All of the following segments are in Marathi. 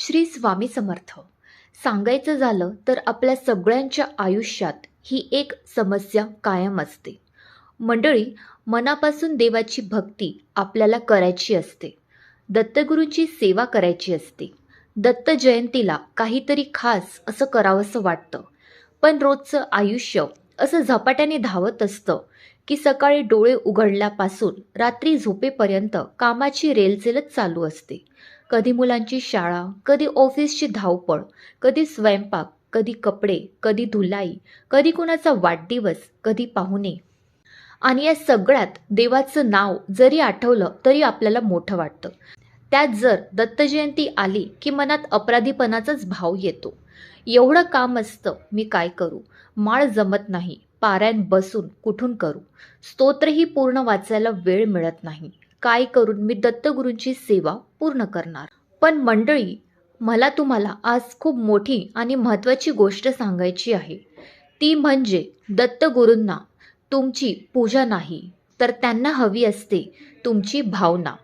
श्री स्वामी समर्थ. सांगायचं झालं तर आपल्या सगळ्यांच्या आयुष्यात ही एक समस्या कायम असते. मंडळी मनापासून देवाची भक्ती आपल्याला करायची असते. दत्तगुरूंची सेवा करायची असते. दत्त जयंतीला काहीतरी खास असं करावंसं वाटतं. पण रोजचं आयुष्य असं झपाट्याने धावत असतं की सकाळी डोळे उघडल्यापासून रात्री झोपेपर्यंत कामाची रेलचेलच चालू असते. कधी मुलांची शाळा कधी ऑफिसची धावपळ कधी स्वयंपाक कधी कपडे कधी धुलाई कधी कुणाचा वाढदिवस कधी पाहुणे. आणि या सगळ्यात देवाचं नाव जरी आठवलं तरी आपल्याला मोठं वाटतं. त्यात जर दत्तजयंती आली की मनात अपराधीपणाचाच भाव येतो. एवढं काम असतं मी काय करू? माळ जमत नाही पारायण बसून कुठून करू? स्तोत्रही पूर्ण वाचायला वेळ मिळत नाही. काय करून मी दत्तगुरूंची सेवा पूर्ण करणार? पण मंडळी मला तुम्हाला आज खूप मोठी आणि महत्त्वाची गोष्ट सांगायची आहे. ती म्हणजे दत्तगुरूंना तुमची पूजा नाही तर त्यांना हवी असते तुमची भावना.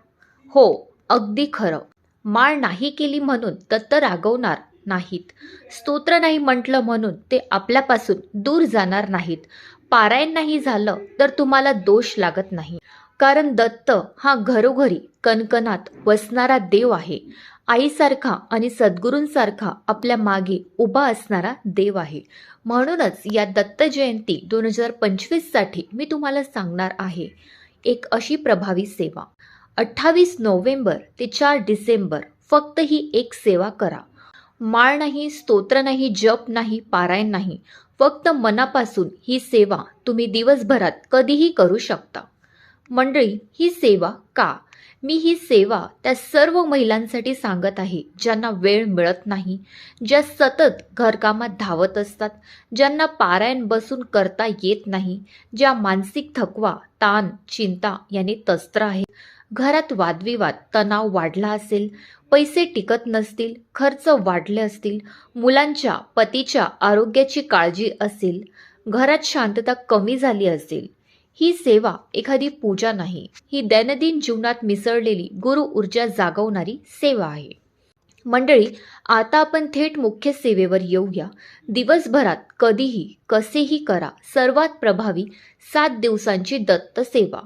हो अगदी खरं. माळ नाही केली म्हणून दत्त रागवणार नाहीत. स्तोत्र नाही म्हटलं म्हणून ते आपल्यापासून दूर जाणार नाहीत. पारायण नाही झालं तर तुम्हाला दोष लागत नाही. कारण दत्त हा घरोघरी कणकणात वसणारा देव आहे. आईसारखा आणि सद्गुरूंसारखा आपल्या मागे उभा असणारा देव आहे. म्हणूनच या दत्त जयंती दोन हजार पंचवीससाठी मी तुम्हाला सांगणार आहे. एक अशी प्रभावी सेवा. अठ्ठावीस नोव्हेंबर ते चार डिसेंबर फक्त ही एक सेवा करा. माळ नाही स्तोत्र नाही जप नाही पारायण नाही. फक्त मनापासून ही सेवा तुम्ही दिवसभरात कधीही करू शकता. मंडळी ही सेवा का? मी ही सेवा त्या सर्व महिलांसाठी सांगत आहे ज्यांना वेळ मिळत नाही ज्या सतत घरकामात धावत असतात ज्यांना पारायण बसून करता येत नाही ज्या मानसिक थकवा ताण चिंता याने तस्त्र आहे घरात वादविवाद तणाव वाढला असेल पैसे टिकत नसतील खर्च वाढले असतील मुलांच्या पतीच्या आरोग्याची काळजी असेल घरात शांतता कमी झाली असेल ही सेवा एखादी पूजा नाही. ही दैनंदिन जीवनात मिसळलेली गुरु ऊर्जा जागवणारी सेवा आहे. मंडळी आता आपण थेट मुख्य सेवेवर येऊया. दिवसभरात कधीही कसेही करा सर्वात प्रभावी सात दिवसांची दत्त सेवा.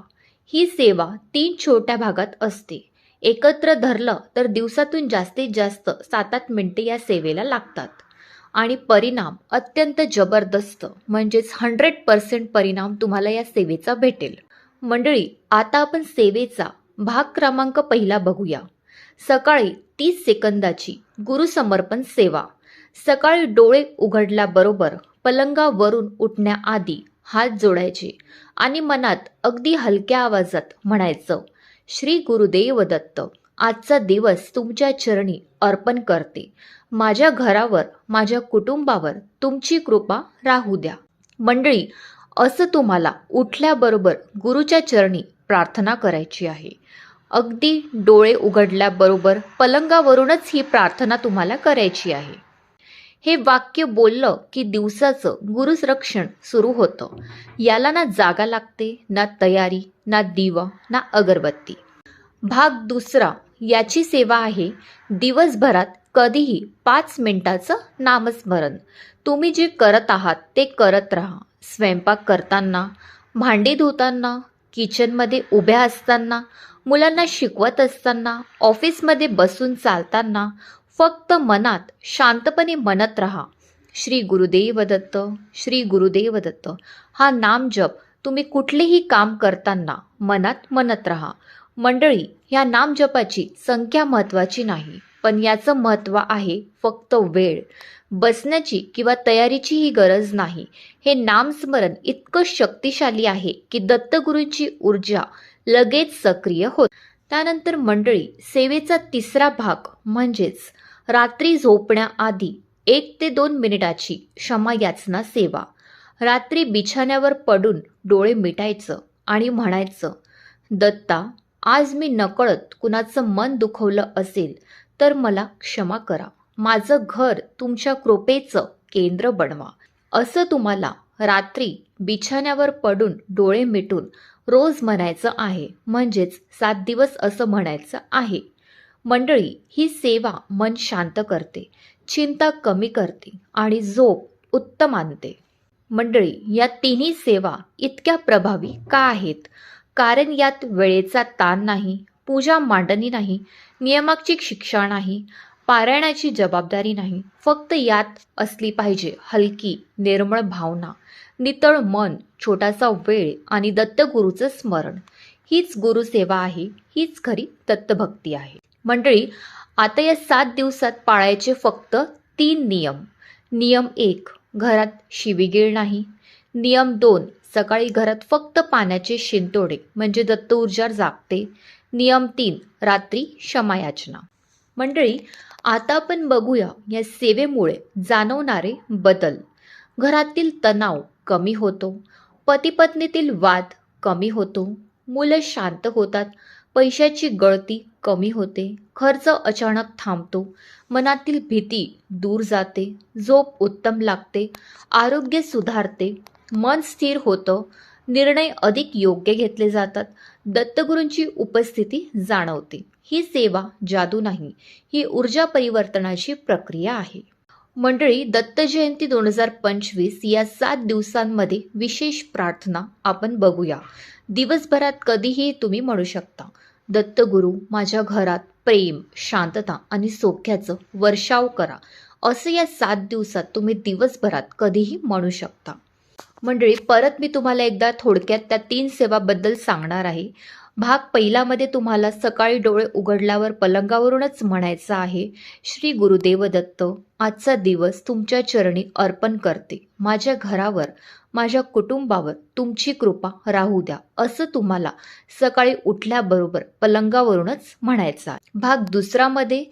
ही सेवा तीन छोट्या भागात असते. एकत्र धरलं तर दिवसातून जास्तीत जास्त सात आठ मिनिटे या सेवेला लागतात. आणि परिणाम अत्यंत जबरदस्त म्हणजेच हंड्रेड पर्सेंट परिणाम तुम्हाला या सेवेचा भेटेल. मंडळी आता आपण सेवेचा भाग क्रमांक पहिला बघूया. सकाळी तीस सेकंदाची गुरुसमर्पण सेवा. सकाळी डोळे उघडल्याबरोबर पलंगावरून उठण्याआधी हात जोडायचे आणि मनात अगदी हलक्या आवाजात म्हणायचं श्री गुरुदेव दत्त आजचा दिवस तुमच्या चरणी अर्पण करते. माझ्या घरावर माझ्या कुटुंबावर तुमची कृपा राहू द्या. मंडळी असं तुम्हाला उठल्याबरोबर गुरुच्या चरणी प्रार्थना करायची आहे. अगदी डोळे उघडल्याबरोबर पलंगावरूनच ही प्रार्थना तुम्हाला करायची आहे. हे वाक्य बोललं की दिवसाचं गुरुसरक्षण सुरू होतं. याला ना जागा लागते ना तयारी ना दिवा ना अगरबत्ती. भाग दुसरा याची सेवा आहे दिवसभरात कधीही पाच मिनिटाचं नामस्मरण. तुम्ही जे करत आहात ते करत राहा. स्वयंपाक करताना भांडी धुताना किचनमध्ये उभ्या असताना मुलांना शिकवत असताना ऑफिसमध्ये बसून चालताना फक्त मनात शांतपणे म्हणत राहा. श्री गुरुदेव दत्त श्री गुरुदेव दत्त. हा नाम जप तुम्ही कुठलेही काम करताना मनात म्हणत राहा. मंडळी ह्या नामजपाची संख्या महत्त्वाची नाही पण याचं महत्त्व आहे फक्त वेळ. बसण्याची किंवा तयारीची ही गरज नाही. हे नामस्मरण इतकं शक्तिशाली आहे की दत्तगुरूंची ऊर्जा लगेच सक्रिय होत. त्यानंतर मंडळी सेवेचा तिसरा भाग म्हणजेच रात्री झोपण्याआधी एक ते दोन मिनिटाची क्षमा याचना सेवा. रात्री बिछाण्यावर पडून डोळे मिटायचं आणि म्हणायचं दत्ता आज मी नकळत कुणाचं मन दुखवलं असेल तर मला क्षमा करा. माझं घर तुमच्या कृपेचं केंद्र बनवा. असं तुम्हाला रात्री बिछाण्यावर पडून डोळे मिटून रोज म्हणायचं आहे. म्हणजेच सात दिवस असं म्हणायचं आहे. मंडळी ही सेवा मन शांत करते चिंता कमी करते आणि झोप उत्तम आणते. मंडळी या तिन्ही सेवा इतक्या प्रभावी का आहेत? कारण यात वेळेचा ताण नाही पूजा मांडणी नाही नियमाची शिक्षा नाही पारायणाची जबाबदारी नाही. फक्त यात असली पाहिजे हलकी निर्मळ भावना नितळ मन छोटासा वेळ आणि दत्तगुरूचं स्मरण. हीच गुरुसेवा आहे हीच खरी दत्तभक्ती आहे. मंडळी आता या सात दिवसात पाळायचे फक्त तीन नियम. नियम एक घरात शिवीगीळ नाही. नियम दोन सकाळी घरात फक्त पाण्याचे शिंतोडे म्हणजे दत्त ऊर्जा जागते. नियम तीन रात्री क्षमायाचना. मंडळी आता आपण बघूया या सेवेमुळे जाणवणारे बदल. घरातील तणाव कमी होतो पतीपत्नीतील वाद कमी होतो मुलं शांत होतात पैशाची गळती कमी होते खर्च अचानक थांबतो मनातील भीती दूर जाते झोप उत्तम लागते आरोग्य सुधारते मन स्थिर होतं निर्णय अधिक योग्य घेतले जातात दत्तगुरूंची उपस्थिती जाणवते. ही सेवा जादू नाही ही ऊर्जा परिवर्तनाची प्रक्रिया आहे. मंडळी दत्त जयंती दोन हजार पंचवीस या सात दिवसांमध्ये विशेष प्रार्थना आपण बघूया. दिवसभरात कधीही तुम्ही म्हणू शकता दत्तगुरू माझ्या घरात प्रेम शांतता आणि सौख्याचं वर्षाव करा. असं या सात दिवसात तुम्ही दिवसभरात कधीही म्हणू शकता. मंडळी परत मी तुम्हाला एकदा थोडक्यात त्या तीन सेवाबद्दल सांगणार आहे. भाग पहिलामध्ये तुम्हाला सकाळी डोळे उघडल्यावर पलंगावरूनच म्हणायचं आहे श्री गुरुदेव दत्त आजचा दिवस तुमच्या चरणी अर्पण करते. माझ्या घरावर माझ्या कुटुंबावर तुमची कृपा राहू द्या. असं तुम्हाला सकाळी उठल्याबरोबर पलंगावरूनच म्हणायचं आहे. भाग दुसरामध्ये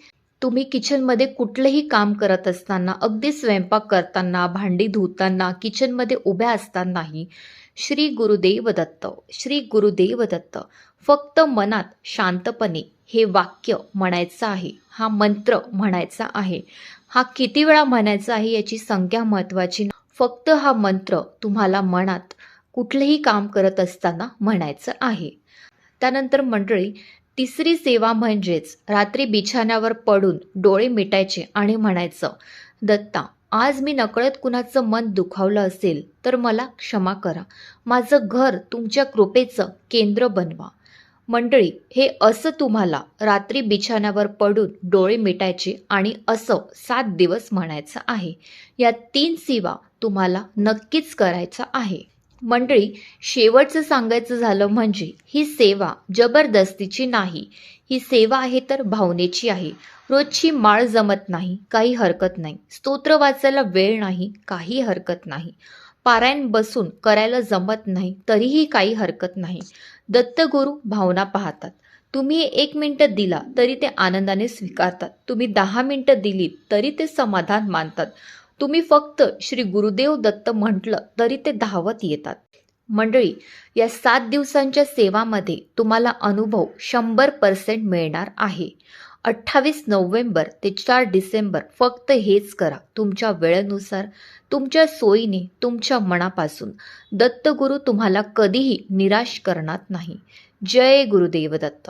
तुम्ही किचनमध्ये कुठलंही काम करत असताना अगदी स्वयंपाक करताना भांडी धुताना किचनमध्ये उभ्या असतानाही श्री गुरुदेव दत्त श्री गुरुदेव दत्त. फक्त मनात शांतपणे हे वाक्य म्हणायचं आहे हा मंत्र म्हणायचा आहे. हा किती वेळा म्हणायचा आहे याची संख्या महत्त्वाची फक्त हा मंत्र तुम्हाला मनात कुठलंही काम करत असताना म्हणायचं आहे. त्यानंतर मंडळी तिसरी सेवा म्हणजेच रात्री बिछाण्यावर पडून डोळे मिटायचे आणि म्हणायचं दत्ता आज मी नकळत कुणाचं मन दुखावलं असेल तर मला क्षमा करा. माझं घर तुमच्या कृपेचं केंद्र बनवा. मंडळी हे असं तुम्हाला रात्री बिछाण्यावर पडून डोळे मिटायचे आणि असं सात दिवस म्हणायचं आहे. या तीन सेवा तुम्हाला नक्कीच करायचं आहे. मंडळी शेवटचं सांगायचं झालं म्हणजे ही सेवा जबरदस्तीची नाही. ही सेवा आहे तर भावनेची आहे. रोजची माळ जमत नाही काही हरकत नाही. स्तोत्र वाचायला वेळ नाही काही हरकत नाही. पारायण बसून करायला जमत नाही तरीही काही हरकत नाही. दत्तगुरू भावना पाहतात. तुम्ही एक मिनटं दिला तरी ते आनंदाने स्वीकारतात. तुम्ही दहा मिनटं दिलीत तरी ते समाधान मानतात. तुम्ही फक्त श्री गुरुदेव दत्त म्हटलं तरी ते धावत येतात. मंडळी या सात दिवसांच्या सेवामध्ये तुम्हाला अनुभव शंभर पर्सेंट मिळणार आहे. अठ्ठावीस नोव्हेंबर ते चार डिसेंबर फक्त हेच करा. तुमच्या वेळेनुसार तुमच्या सोयीने तुमच्या मनापासून दत्तगुरू तुम्हाला कधीही निराश करणार नाही. जय गुरुदेव दत्त.